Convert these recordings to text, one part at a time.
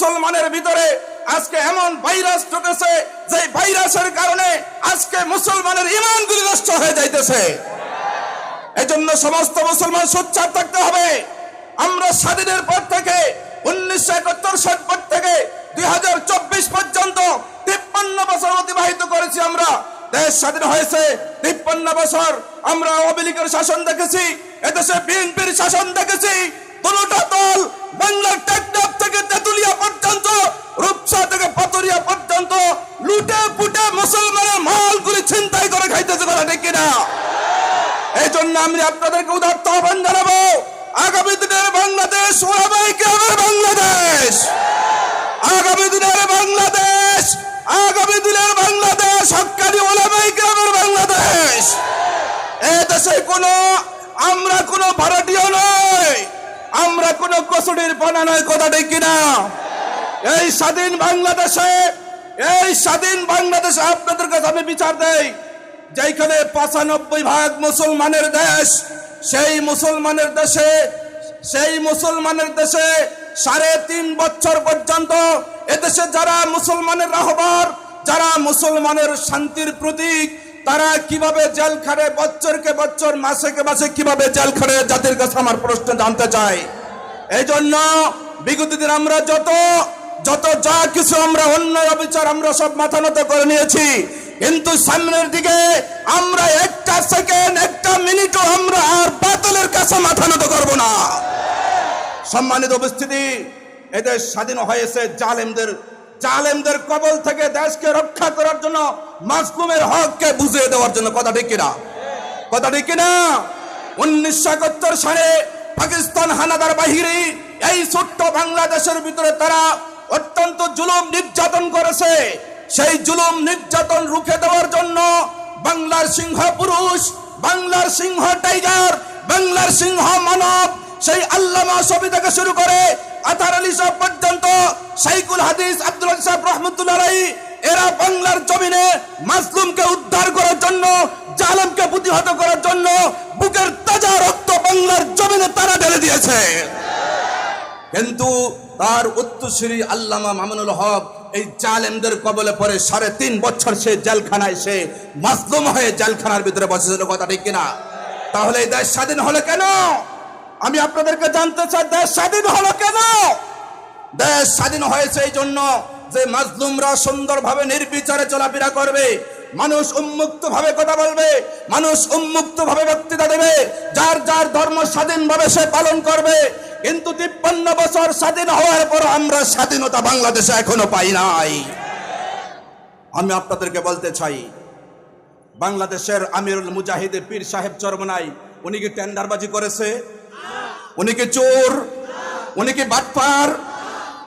মুসলমানের ভিতরে আজকে এমন ভাইরাস ঢুকেছে যে ভাইরাসের কারণে আজকে মুসলমানের ইমানগুলি নষ্ট হয়ে যাইতেছে। এজন্য সমস্ত মুসলমান সোচ্চার থাকতে হবে। আমরা স্বাধীনের পর থেকে, উনিশশো একাত্তর সাল পর থেকে, দুই হাজার চব্বিশ পর্যন্ত তিপ্পান্ন বছর অতিবাহিত করেছি আমরা। দেশ স্বাধীন হয়েছে, তিপ্পান্ন বছর আমরা আওয়ামী লীগের শাসন দেখেছি, এদেশে বিএনপির শাসন দেখেছি দুটা দল বাংলার টেকনাফ থেকে তেতুলিয়া পর্যন্ত, রূপসা থেকে পাতুরিয়া পর্যন্ত লুটে পুটে মুসলমানের মালগুলি ছিনতাই করে খাইতেছে বলা ঠিক কিনা? এই জন্য আমি আপনাদেরকে উদাত্ত আহ্বান জানাব, আগামী দিনের বাংলাদেশ ওলামাই কেরামের বাংলাদেশ? আগামী দিনের বাংলাদেশ, আগামী দিনের বাংলাদেশ হকানি ওলামাই কেরামের বাংলাদেশ? এ দেশে কোনো, আমরা কোনো ভাড়াটিও নয়। আমরা কোনো কসুটির পানা নয়, কথা ঠিক কিনা? এই স্বাধীন বাংলাদেশে, এই স্বাধীন বাংলাদেশে আপনাদের কাছে আমি বিচার দেই যেখানে পঁচানব্বই ভাগ মুসলমানের দেশ, সেই মুসলমানের দেশে, সেই মুসলমানের দেশে সাড়ে তিন বছর পর্যন্ত এদেশে যারা মুসলমানের রাহবার, যারা মুসলমানের শান্তির প্রতীক তারা কীভাবে জেল বছরকে বছর মাসেকে মাসে কীভাবে জেল খাটে জাতির কাছে আমার প্রশ্ন জানতে চাই। এই জন্য বিগত দিন আমরা যত যত যা কিছু আমরা অন্য অবিচার আমরা সব মাথা নত করে নিয়েছি, কিন্তু সামনের দিকে আমরা একটা সেকেন্ড একটা মিনিটও আমরা আর বাতিলের কাছে মাথা নত করব না। সম্মানিত উপস্থিতি এদের স্বাধীন হয়েছে জালেমদের জালেমদের কবল থেকে দেশকে রক্ষা করার জন্য মাসকুমের হককে বুঝিয়ে দেওয়ার জন্য কথা ঠিক কিনা? কথা ঠিক কিনা? উনিশশো একাত্তর সালে পাকিস্তান হানাদার বাহিনী, এই ছোট্ট বাংলাদেশের ভিতরে তারা অত্যন্ত জুলুম নির্যাতন করেছে। সেই জুলুম নির্যাতন রুখে দেওয়ার জন্য বাংলার সিংহ পুরুষ, বাংলার সিংহ টাইগার, বাংলার সিংহ মানব, সেই আল্লামা ছবি থেকে শুরু করে আতার আলী সাহেব পর্যন্ত সাইকুল হাদিস আব্দুল সাহেব রহমতুল্লাহ এরা বাংলার জমিনে মাসলুমকে উদ্ধার করার জন্য, জালেমকে প্রতিহত করার জন্য বুকের তাজা রক্ত বাংলার জমিনে তারা ঢেলে দিয়েছে। কিন্তু তার উত্তরসূরি আল্লামা মামুনুল হক এই জালেমদের কবলে পরে সাড়ে তিন বছর সে জেলখানায় সে মাসলুম হয়ে জেলখানার ভিতরে বসেছিল, কথা ঠিক কিনা? তাহলে এই দেশ স্বাধীন হলো কেন? আমি আপনাদেরকে জানতে চাই, দেশ স্বাধীন হলো কেন? দেশ স্বাধীন হয়েছে এই জন্য যে মাজলুমরা সুন্দরভাবে নির্বিচারে চলাফেরা করবে, মানুষ উন্মুক্ত ভাবে কথা বলবে, মানুষ উন্মুক্ত ভাবে বক্তৃতা দেবে, যার যার ধর্ম স্বাধীনভাবে সে পালন করবে, কিন্তু তিপ্পান্ন বছর স্বাধীন হওয়ার পর আমরা স্বাধীনতা বাংলাদেশে এখনও পাই নাই। আমি আপনাদেরকে বলতে চাই, বাংলাদেশের আমিরুল মুজাহিদে পীর সাহেব চরমনাই, উনি কি টেন্ডারবাজি করেছে? উনি কি চোর? উনি কি বাটপার?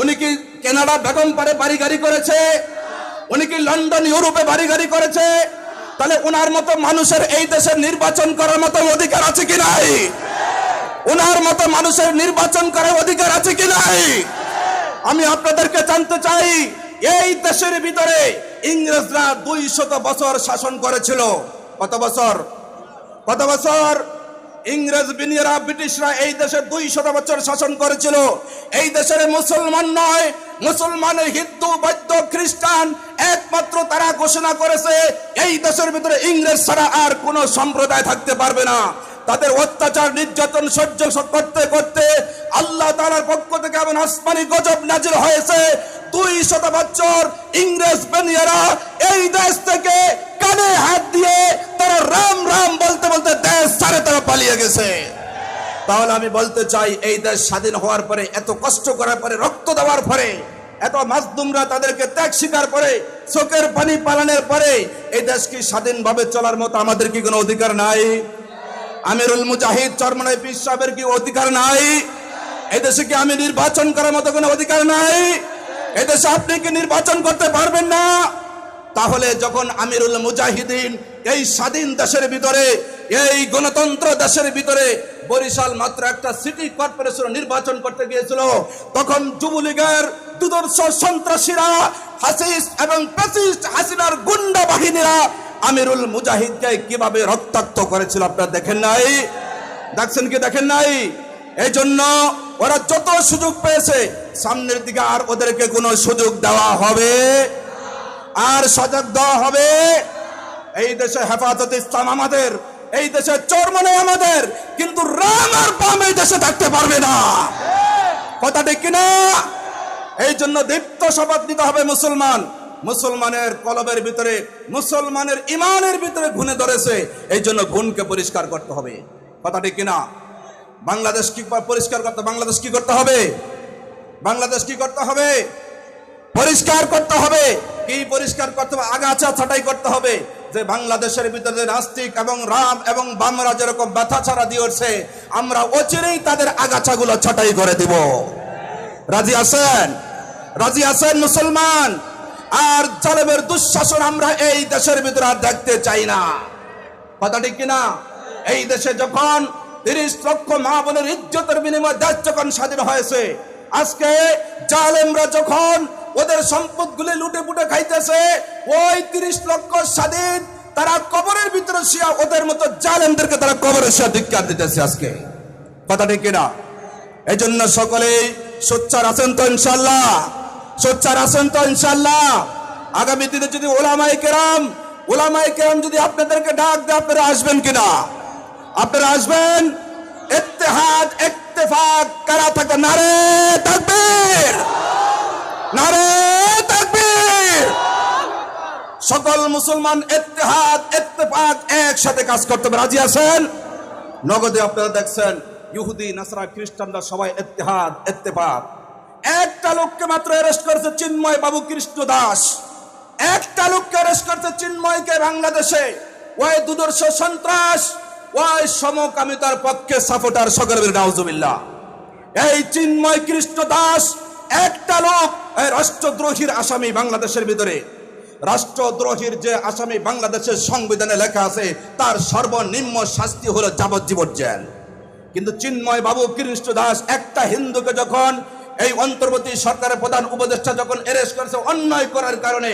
উনি কি কেনাডা বেগম পারে বাড়ি গাড়ি করেছে? উনি কি লন্ডন, ইউরোপে বাড়ি গাড়ি করেছে? তাহলে ওনার মতো মানুষের এই দেশের নির্বাচন করার মতো অধিকার আছে কি নাই? ওনার মতো মানুষের নির্বাচন করার অধিকার আছে কি নাই? আমি আপনাদেরকে জানতে চাই, এই দেশের ভিতরে ইংরেজরা দুই শত বছর শাসন করেছিল। কত বছর? কত বছর? ইংরেজ বিনিয়রা ব্রিটিশরা এই দেশে দুই শত বছর শাসন করেছিল। এই দেশের মুসলমান নয় মুসলমান হিন্দু, বৌদ্ধ, খ্রিস্টান, একমাত্র তারা ঘোষণা করেছে, এই দেশের ভিতরে ইংরেজ ছাড়া আর কোনো সম্প্রদায় থাকতে পারবে না। তাদের অত্যাচার, নির্যাতন, সহ্য করতে করতে আল্লাহ তাআলার পক্ষ থেকে এমন আসমানি গজব নাজির হয়েছে দুই শত বছর ইংরেজ বেনিয়ারা এই দেশ থেকে কানে হাত দিয়ে তারা রাম রাম বলতে বলতে দেশ ছাড়ে তারা পালিয়ে গেছে। তাহলে আমি বলতে চাই, এই দেশ স্বাধীন হওয়ার পরে, এত কষ্ট করার পরে, রক্ত দেওয়ার পরে, এত মাসদুমরা তাদেরকে ত্যাগ স্বীকার করে চোখের পানি পালানোর পরে, এই দেশ কি স্বাধীনভাবে চলার মতো আমাদের কি কোনো অধিকার নাই? আমিরুল মুজাহিদ চরমনাই পীর সাহেবের কি অধিকার নাই? এদেশে কি আমি নির্বাচন করার মতো কোনো অধিকার নাই? এদেশে আপনি কি নির্বাচন করতে পারবেন না? তাহলে যখন আমিরুল মুজাহিদিন এই স্বাধীন দেশের ভিতরে, এই গণতন্ত্র দেশের ভিতরে বরিশাল মাত্র একটা সিটি কর্পোরেশন নির্বাচন করতে গিয়েছিল, তখন যুবলীগের দুদর্শ সন্ত্রাসীরা হাসিস এবং প্যাসিস্ট হাসিনার গুন্ডা বাহিনীরা আমিরুল মুজাহিদকে কীভাবে রক্তাক্ত করেছিল আপনারা দেখেন নাই? দেখছেন কি দেখেন নাই? এই জন্য ওরা যত সুযোগ পেয়েছে সামনের দিকে আর ওদেরকে কোনো সুযোগ দেওয়া হবে? আর সজাগ দেওয়া হবে? এই দেশে হেফাজত ইসলাম আমাদের, এই দেশে চরমনে আমাদের, কিন্তু রাম আর বাম এই দেশে থাকতে পারবে না। কথা ঠিক কিনা এই জন্য দীপ্ত শপথ নিতে হবে মুসলমান। মুসলমানের কলবের ভিতরে, মুসলমানের ইমানের ভিতরে ঘুনে ধরেছে, এই জন্য ঘুনকে পরিষ্কার করতে হবে। কথা ঠিক কিনা বাংলাদেশ কি পরিষ্কার করতে বাংলাদেশ কি করতে হবে? বাংলাদেশ কি করতে হবে? পরিষ্কার করতে হবে। কি পরিষ্কার করতে হবে? আগাছা ছাটাই করতে হবে। যে বাংলাদেশের ভিতরে নাস্তিক এবং রাম এবং বামরা যেরকম ব্যথা ছাড়া দিয়েছে আমরা অচিরেই তাদের আগাছাগুলো ছাটাই করে দিব। রাজি আছেন? রাজি আছেন মুসলমান? আর জালেমের দুঃশাসন আমরা এই দেশের ভিতরে আর দেখতে চাই না। কথা ঠিক কিনা? এই দেশে যখন তিরিশ লক্ষ মা বোনের ইজ্জতের বিনিময়ে দেশ যখন স্বাধীন হয়েছে আজকে জালেমরা যখন ওদের সম্পদ সম্পদগুলি লুটে পুটে খাইতেছে, ওই তিরিশ লক্ষ স্বাধীন, তারা কবরের ভিতরে শিয়া ওদের মতো জালেমদেরকে তারা কবরের শিয়া ধিক্কার দিতেছে আজকে। কথা ঠিক কিনা? এই জন্য সকলেই সোচ্চার আছেন তো ইনশাল্লাহ সোচ্চার আছেন তো ইনশাল্লাহ আগামী দিনে যদি ওলামাই কেরাম ওলামাই কেরাম যদি আপনাদেরকে ডাক দেয়, আপনারা আসবেন কিনা? আপনারা আসবেন? ইত্তেফাক, কারা থাকে নারে তাকবীর! নারে তাকবীর! সকল মুসলমান ইত্তেহাদ, ইত্তেফাক একসাথে কাজ করতে রাজি আছেন? নগদে আপনারা দেখছেন, ইহুদি, নাসরা, খ্রিস্টানরা সবাই ইত্তেহাদ, ইত্তেফাক। একটা লোককে মাত্র অ্যারেস্ট করেছে চিন্ময় বাবু কৃষ্ণ দাস। একটা লোককে অ্যারেস্ট করেছে চিন্ময়কে বাংলাদেশে। ওই দুদর্শ সন্ত্রাস ওই সমকামিতার পক্ষে সাপোর্টার সকলের নাউজুবিল্লাহ। এই চিন্ময় কৃষ্ণ দাস, একটা লোক, এই রাষ্ট্রদ্রোহীর আসামি বাংলাদেশের ভিতরে। রাষ্ট্রদ্রোহীর যে আসামি বাংলাদেশের সংবিধানে লেখা আছে, তার সর্বনিম্ন শাস্তি হলো যাবজ্জীবন জেল। কিন্তু চিন্ময় বাবু, কৃষ্ণ দাস, একটা হিন্দুকে যখন এই অন্তর্বর্তী সরকারের প্রধান উপদেষ্টা যখন এরেস্ট করেছে, অন্যায় করার কারণে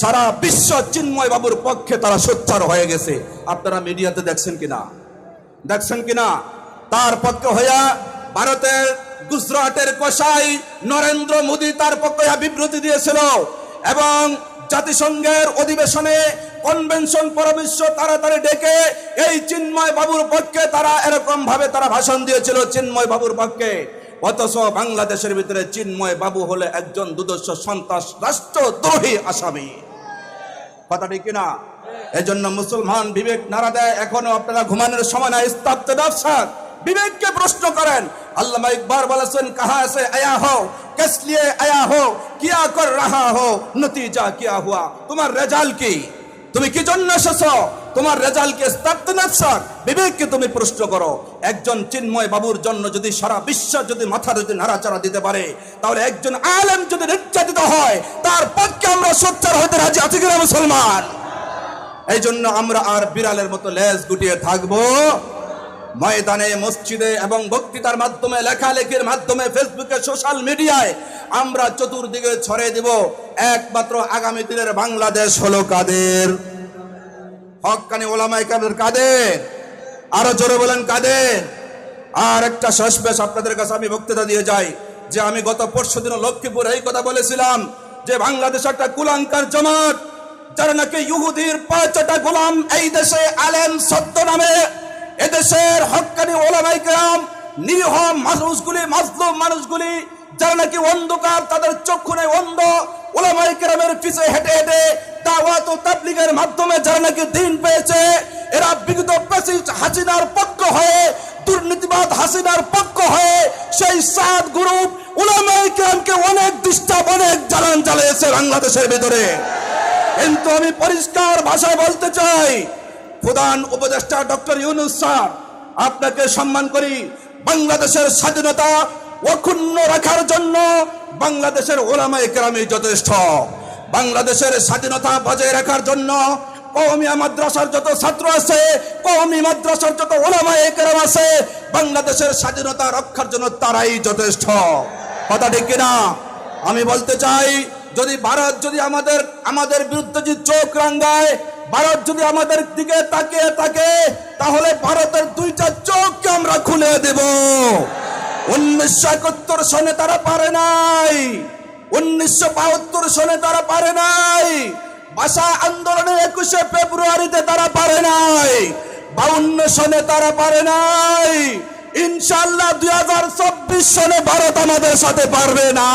সারা বিশ্ব চিন্ময় বাবুর পক্ষে তারা সোচ্চার হয়ে গেছে। আপনারা মিডিয়াতে দেখছেন কিনা? দেখছেন কিনা? তার পক্ষে হইয়া ভারতের গুজরাটের কসাই নরেন্দ্র মোদী তার পক্ষে বিবৃতি দিয়েছিল এবং জাতিসংঘের অধিবেশনে কনভেনশন পরবিশ্ব তাড়াতাড়ি ডেকে এই চিন্ময় বাবুর পক্ষে তারা এরকম ভাবে তারা ভাষণ দিয়েছিল, চিন্ময় বাবুর পক্ষে। অথচ বাংলাদেশের ভিতরে চিন্ময় বাবু হলে একজন দুদর্শ সন্ত্রাস রাষ্ট্রদ্রোহী আসামি। কথা ঠিক কিনা এই জন্য মুসলমান বিবেক নাড়া দেয়। এখনও আপনারা ঘুমানোর সময় না ইস্তাবতে ব্যবসার বিবেককে প্রশ্ন করেন, আল্লামা ইকবাল বলেছেন, কাহা সে আয়া হো কিস লিয়ে আয়া হো কিয়া কর রাহা হো নতিজা কিয়া হুয়া? তোমার রেজাল্ট কি? তুমি কি জন্য এসেছ? তোমার রেজাল্টকে ইস্তাবতে নফসাক বিবেককে তুমি প্রশ্ন করো। একজন চিন্ময় বাবুর জন্য যদি সারা বিশ্ব যদি মাথা যদি নাড়াচাড়া দিতে পারে, তাহলে একজন আলেম যদি নির্যাতিত হয়, তার পক্ষে আমরা সোচ্চার হতে রাজি আছি কিনা মুসলমান? এই জন্য আমরা আর বিড়ালের মতো লেজ গুটিয়ে থাকব। ময়দানে, মসজিদে এবং বক্তৃতার মাধ্যমে, লেখালেখির মাধ্যমে, ফেসবুকে, সোশ্যাল মিডিয়ায় আমরা চতুর্দিকে ছড়িয়ে দিব। একমাত্র আগামী দিনের বাংলাদেশ হলো কাদের? হকানি ওলামাই কাদের কাদের? আরও জোরে বলেন কাদের? আর একটা শেষবেশ আপনাদের কাছে আমি বক্তৃতা দিয়ে যাই, যে আমি গত পরশু দিন লক্ষ্মীপুর এই কথা বলেছিলাম, যে বাংলাদেশ একটা কুলাঙ্কার জমাত যারা নাকি ইহুদির পাঁচটা গোলাম, এই দেশে আলেম সত্য নামে, এদেশের হকানি ওলামাই গ্রাম নিরীহ মানুষগুলি, মাজলুম মানুষগুলি, যারা নাকি অন্ধকার, তাদের চক্ষু নেই অন্ধ, ওলামাই গ্রামের পিছে হেঁটে হেঁটে দাওয়াত ও তাবলিগের মাধ্যমে যারা নাকি দিন পেয়েছে, এরা বিগত প্রেসিডেন্ট হাসিনার পক্ষ হয়ে, দুর্নীতিবাদ হাসিনার পক্ষ হয়ে, সেই সাত গ্রুপ ওলামাই গ্রামকে অনেক ডিস্টার্ব অনেক জ্বালান জ্বালিয়েছে বাংলাদেশের ভিতরে। কিন্তু আমি পরিষ্কার ভাষায় বলতে চাই, প্রধান উপদেষ্টা ডক্টর ইউনুস স্যার, আপনাকে সম্মান করি, বাংলাদেশের স্বাধীনতা অক্ষুণ্ণ রাখার জন্য বাংলাদেশের ওলামায়ে কেরামই যথেষ্ট। বাংলাদেশের স্বাধীনতা বজায় রাখার জন্য কওমিয়া মাদ্রাসার যত ছাত্র আছে, কওমি মাদ্রাসার যত ওলামায়ে কেরাম আছে, বাংলাদেশের স্বাধীনতা রক্ষার জন্য তারাই যথেষ্ট। কথা ঠিক কিনা? আমি বলতে চাই যদি ভারত যদি আমাদের আমাদের বিরুদ্ধে যদি চোখ রাঙ্গায়, ভারত যদি আমাদের দিকে তাকিয়ে থাকে, তাহলে ভারতের দুইটা চোখকে আমরা খুলে দেব। উনিশশো একাত্তর সনে তারা পারে নাই। উনিশশো বাহাত্তর সনে তারা পারে নাই। ভাষা আন্দোলনে একুশে ফেব্রুয়ারিতে তারা পারে নাই। বাউন্ন সনে তারা পারে নাই। ইনশাল্লাহ দুই হাজার চব্বিশ সনে ভারত আমাদের সাথে পারবে না।